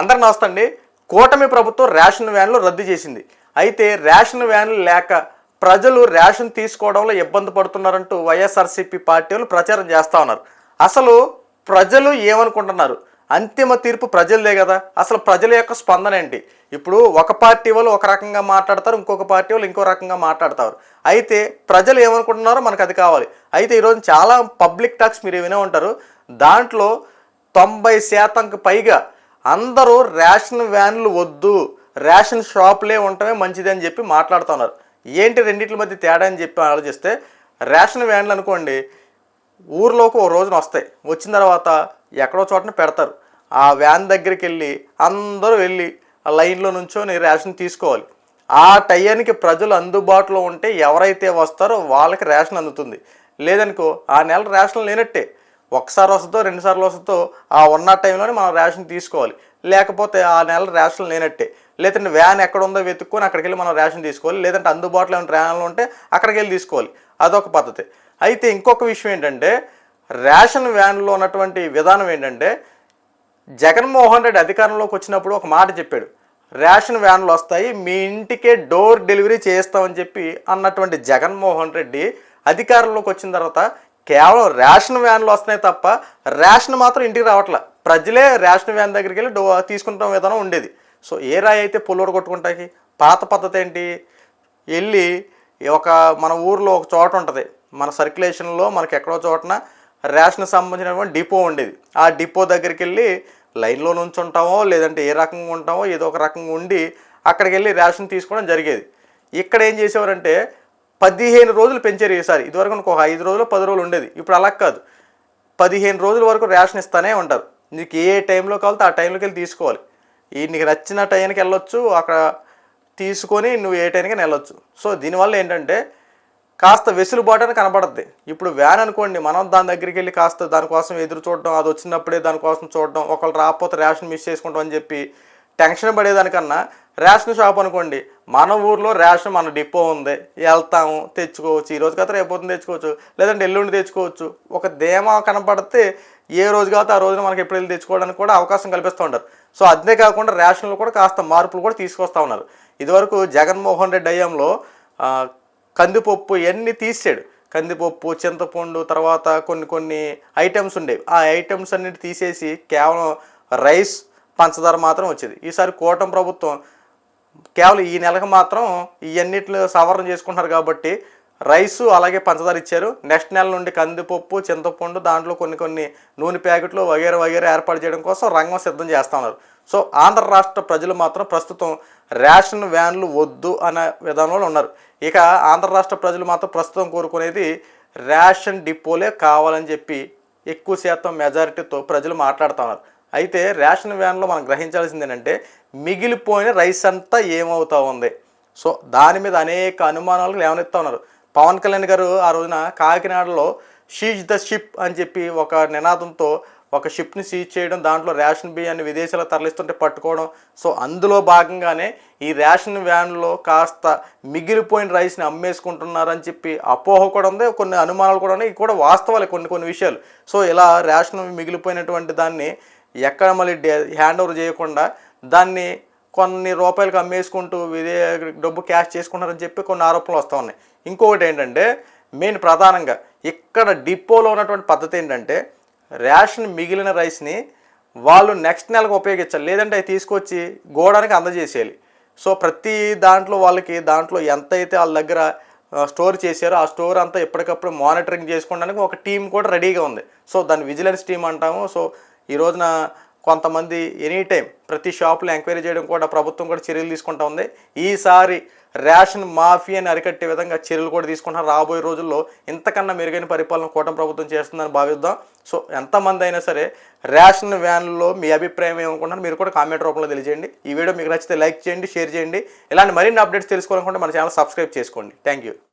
అందరు నమస్తే అండి కూటమి ప్రభుత్వం రేషన్ వ్యాన్లు రద్దు చేసింది. అయితే రేషన్ వ్యాన్లు లేక ప్రజలు రేషన్ తీసుకోవడంలో ఇబ్బంది పడుతున్నారంటూ వైఎస్ఆర్సీపీ పార్టీ వాళ్ళు ప్రచారం చేస్తూ ఉన్నారు. అసలు ప్రజలు ఏమనుకుంటున్నారు? అంతిమ తీర్పు ప్రజలదే కదా. అసలు ప్రజల యొక్క స్పందన ఏంటి? ఇప్పుడు ఒక పార్టీ వాళ్ళు ఒక రకంగా మాట్లాడతారు ఇంకొక పార్టీ వాళ్ళు ఇంకో రకంగా మాట్లాడతారు. అయితే ప్రజలు ఏమనుకుంటున్నారో మనకు అది కావాలి. అయితే ఈరోజు చాలా పబ్లిక్ టాక్స్ మీరు వినే ఉంటారు. దాంట్లో తొంభై శాతంకి పైగా అందరూ రేషన్ వ్యాన్లు వద్దు రేషన్ షాపులే ఉండటమే మంచిది అని చెప్పి మాట్లాడుతున్నారు ఏంటి రెండింటి మధ్య తేడా అని చెప్పి ఆలోచిస్తే రేషన్ వ్యాన్లు అనుకోండి ఊర్లోకి ఓ రోజున వస్తాయి. వచ్చిన తర్వాత ఎక్కడో చోటన పెడతారు. ఆ వ్యాన్ దగ్గరికి వెళ్ళి అందరూ వెళ్ళి ఆ లైన్లో నుంచొని రేషన్ తీసుకోవాలి. ఆ టయానికి ప్రజలు అందుబాటులో ఉంటే ఎవరైతే వస్తారో వాళ్ళకి రేషన్ అందుతుంది. లేదనుకో ఆ నెల రేషన్ లేనట్టే. ఒకసారి వస్తుందో రెండు సార్లు వస్తుందో ఆ ఉన్న టైంలోనే మనం రేషన్ తీసుకోవాలి. లేకపోతే ఆ నెల రేషన్ లేనట్టే. లేదంటే వ్యాన్ ఎక్కడ ఉందో వెతుక్కొని అక్కడికి వెళ్ళి మనం రేషన్ తీసుకోవాలి. లేదంటే అందుబాటులో ఉన్న రేషన్లు ఉంటే అక్కడికి వెళ్ళి తీసుకోవాలి. అదొక పద్ధతి. అయితే ఇంకొక విషయం ఏంటంటే రేషన్ వ్యాన్లో ఉన్నటువంటి విధానం ఏంటంటే జగన్మోహన్ రెడ్డి అధికారంలోకి వచ్చినప్పుడు ఒక మాట చెప్పాడు. రేషన్ వ్యాన్లు వస్తాయి మీ ఇంటికే డోర్ డెలివరీ చేస్తామని చెప్పి అన్నటువంటి జగన్మోహన్ రెడ్డి అధికారంలోకి వచ్చిన తర్వాత కేవలం రేషన్ వ్యాన్లు వస్తున్నాయి తప్ప రేషన్ మాత్రం ఇంటికి రావట్లే. ప్రజలే రేషన్ వ్యాన్ దగ్గరికి వెళ్ళి డో తీసుకుంటాం విధానం ఉండేది. సో ఏ రాయి అయితే పుల్లోడు కొట్టుకుంటాకి పాత పద్ధతి ఏంటి? వెళ్ళి ఒక మన ఊర్లో ఒక చోట ఉంటుంది. మన సర్క్యులేషన్లో మనకి ఎక్కడో చోటన రేషన్ సంబంధించినటువంటి డిపో ఉండేది. ఆ డిపో దగ్గరికి వెళ్ళి లైన్లో నుంచి ఉంటామో లేదంటే ఏ రకంగా ఉంటామో ఏదో ఒక రకంగా ఉండి అక్కడికి వెళ్ళి రేషన్ తీసుకోవడం జరిగేది. ఇక్కడ ఏం చేసేవారంటే పదిహేను రోజులు పెంచారు ఈసారి. ఇదివరకు ఒక ఐదు రోజులు పది రోజులు ఉండేది. ఇప్పుడు అలా కాదు. పదిహేను రోజుల వరకు రేషన్ ఇస్తానే ఉంటారు. నీకు ఏ టైంలో కావాలో ఆ టైంలోకి వెళ్ళి తీసుకోవాలి. ఈ నీకు నచ్చిన టైంకి వెళ్ళొచ్చు అక్కడ తీసుకొని నువ్వు ఏ టైంకి వెళ్ళొచ్చు. సో దీనివల్ల ఏంటంటే కాస్త వెసులుబాటు అని కనబడద్ది. ఇప్పుడు వ్యాన్ అనుకోండి మనం దాని దగ్గరికి వెళ్ళి కాస్త దానికోసం ఎదురు చూడడం అది వచ్చినప్పుడే దానికోసం చూడడం ఒకళ్ళు రాకపోతే రేషన్ మిస్ చేసుకుంటాం అని చెప్పి టెన్షన్ పడేదానికన్నా రేషన్ షాప్ అనుకోండి. మన ఊర్లో రేషన్ మన డిపో ఉంది. వెళ్తాము తెచ్చుకోవచ్చు. ఈ రోజు కదా రేపు తెచ్చుకోవచ్చు. లేదంటే ఎల్లుండి తెచ్చుకోవచ్చు. ఒక ధీమా కనపడితే ఏ రోజు కాదు ఆ రోజున మనకి ఎప్పుడు వెళ్ళి తెచ్చుకోవడానికి కూడా అవకాశం కల్పిస్తూ ఉంటారు. సో అదే కాకుండా రేషన్లు కూడా కాస్త మార్పులు కూడా తీసుకొస్తా ఉన్నారు. ఇదివరకు జగన్మోహన్ రెడ్డి అయ్యంలో కందిపప్పు ఇవన్నీ తీసాడు. కందిపప్పు చింతపండు తర్వాత కొన్ని కొన్ని ఐటమ్స్ ఉండేవి. ఆ ఐటమ్స్ అన్నిటి తీసేసి కేవలం రైస్ పంచదార మాత్రం వచ్చేది. ఈసారి కూటమి ప్రభుత్వం కేవలం ఈ నెలకు మాత్రం ఇవన్నిటిని సవరణ చేసుకుంటున్నారు కాబట్టి రైసు అలాగే పంచదార ఇచ్చారు. నెక్స్ట్ నెల నుండి కందిపప్పు చింతపండు దాంట్లో కొన్ని కొన్ని నూనె ప్యాకెట్లు వగేర వగేర ఏర్పాటు చేయడం కోసం రంగం సిద్ధం చేస్తున్నారు సో ఆంధ్ర రాష్ట్ర ప్రజలు మాత్రం ప్రస్తుతం రేషన్ వ్యాన్లు వద్దు అనే విధానంలో ఉన్నారు. ఇక ఆంధ్ర రాష్ట్ర ప్రజలు మాత్రం ప్రస్తుతం కోరుకునేది రేషన్ డిపోలే కావాలని చెప్పి ఎక్కువ శాతం మెజారిటీతో ప్రజలు మాట్లాడుతున్నారు అయితే రేషన్ వ్యాన్లో మనం గ్రహించాల్సింది ఏంటంటే మిగిలిపోయిన రైస్ అంతా ఏమవుతా ఉంది? సో దాని మీద అనేక అనుమానాలు లేవనెత్తా ఉన్నారు. పవన్ కళ్యాణ్ గారు ఆ రోజున కాకినాడలో షీజ్ ద షిప్ అని చెప్పి ఒక నినాదంతో ఒక షిప్ని సీజ్ చేయడం దాంట్లో రేషన్ బియ్యాన్ని విదేశాలకు తరలిస్తుంటే పట్టుకోవడం. సో అందులో భాగంగానే ఈ రేషన్ వ్యాన్లో కాస్త మిగిలిపోయిన రైస్ని అమ్మేసుకుంటున్నారని చెప్పి అపోహ కూడా ఉంది. కొన్ని అనుమానాలు కూడా ఉన్నాయి. ఇవి కూడా వాస్తవాలే కొన్ని కొన్ని విషయాలు. సో ఇలా రేషన్ మిగిలిపోయినటువంటి దాన్ని ఎక్కడ మళ్ళీ హ్యాండ్ ఓవర్ చేయకుండా దాన్ని కొన్ని రూపాయలకు అమ్మేసుకుంటూ ఇదే డబ్బు క్యాష్ చేసుకుంటారని చెప్పి కొన్ని ఆరోపణలు వస్తూ ఉన్నాయి. ఇంకొకటి ఏంటంటే మెయిన్ ప్రధానంగా ఇక్కడ డిపోలో ఉన్నటువంటి పద్ధతి ఏంటంటే రేషన్ మిగిలిన రైస్ని వాళ్ళు నెక్స్ట్ నెలకు ఉపయోగించాలి. లేదంటే అవి తీసుకొచ్చి గోడానికి అందజేసేయాలి. సో ప్రతి దాంట్లో వాళ్ళకి దాంట్లో ఎంత అయితే వాళ్ళ దగ్గర స్టోర్ చేశారో ఆ స్టోర్ అంతా ఎప్పటికప్పుడు మానిటరింగ్ చేసుకోవడానికి ఒక టీం కూడా రెడీగా ఉంది. సో దాన్ని విజిలెన్స్ టీం అంటాము. సో ఈ రోజున కొంతమంది ఎనీ టైం ప్రతి షాప్లో ఎంక్వైరీ చేయడం కూడా ప్రభుత్వం కూడా చర్యలు తీసుకుంటా ఉంది. ఈసారి రేషన్ మాఫియాని అరికట్టే విధంగా చర్యలు కూడా తీసుకుంటున్నారు. రాబోయే రోజుల్లో ఇంతకన్నా మెరుగైన పరిపాలన కూటమి ప్రభుత్వం చేస్తుందని భావిద్దాం. సో ఎంతమంది అయినా సరే రేషన్ వ్యాన్లో మీ అభిప్రాయం ఏమనుకుంటున్నారు మీరు కూడా కామెంట్ రూపంలో తెలియజేయండి. ఈ వీడియో మీకు నచ్చితే లైక్ చేయండి షేర్ చేయండి. ఇలాంటి మరిన్ని అప్డేట్స్ తెలుసుకోవాలనుకుంటే మన ఛానల్ సబ్స్క్రైబ్ చేసుకోండి. Thank you.